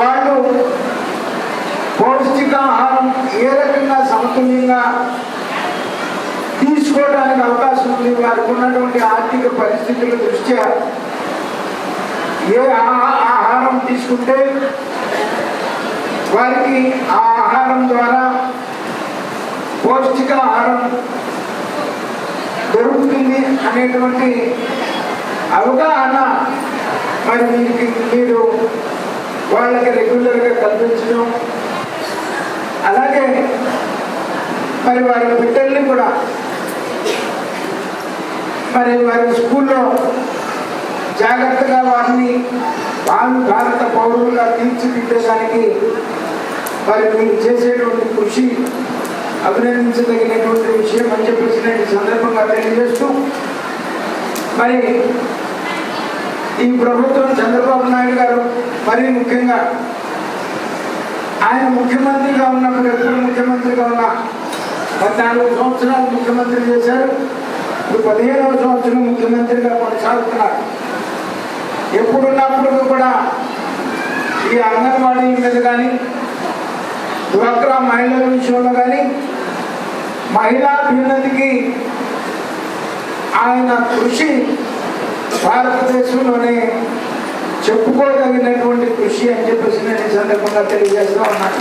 వాళ్ళు పౌష్టికాహారం ఏ రకంగా సమతుల్యంగా తీసుకోవడానికి అవకాశం ఉంది? వారికి ఉన్నటువంటి ఆర్థిక పరిస్థితుల దృష్ట్యా ఏ ఆహారం తీసుకుంటే వారికి ఆ ఆహారం ద్వారా పౌష్టికాహారం దొరుకుతుంది అనేటువంటి అవగాహన మరి మీరు వాళ్ళకి రెగ్యులర్గా కల్పించడం. అలాగే మరి వారి బిడ్డల్ని కూడా మరి వారి స్కూల్లో జాగ్రత్తగా వారిని వాళ్ళు భారత పౌరులుగా తీర్చిదిద్దడానికి మరి మీరు చేసేటువంటి కృషి అభినందించదగినటువంటి విషయం అని చెప్పేసి నేను సందర్భంగా తెలియజేస్తూ మరి ఈ ప్రభుత్వం చంద్రబాబు నాయుడు మరీ ముఖ్యంగా ఆయన ముఖ్యమంత్రిగా ఉన్నప్పుడు ఎప్పుడు ముఖ్యమంత్రిగా ఉన్నా పద్నాలుగు సంవత్సరాలు ముఖ్యమంత్రి చేశారు. ఇప్పుడు పదిహేనవ సంవత్సరం ముఖ్యమంత్రిగా కొనసాగుతున్నారు. ఎప్పుడున్నప్పుడు కూడా ఈ అంగన్వాడీ మీద కానీ డ్వాక్రా మహిళల విషయంలో కానీ మహిళా అభ్యున్నతికి ఆయన కృషి భారతదేశంలోనే చెప్పుకోదగినటువంటి కృషి అని చెప్పేసి నేను సందర్భంగా తెలియజేస్తా ఉన్నాను.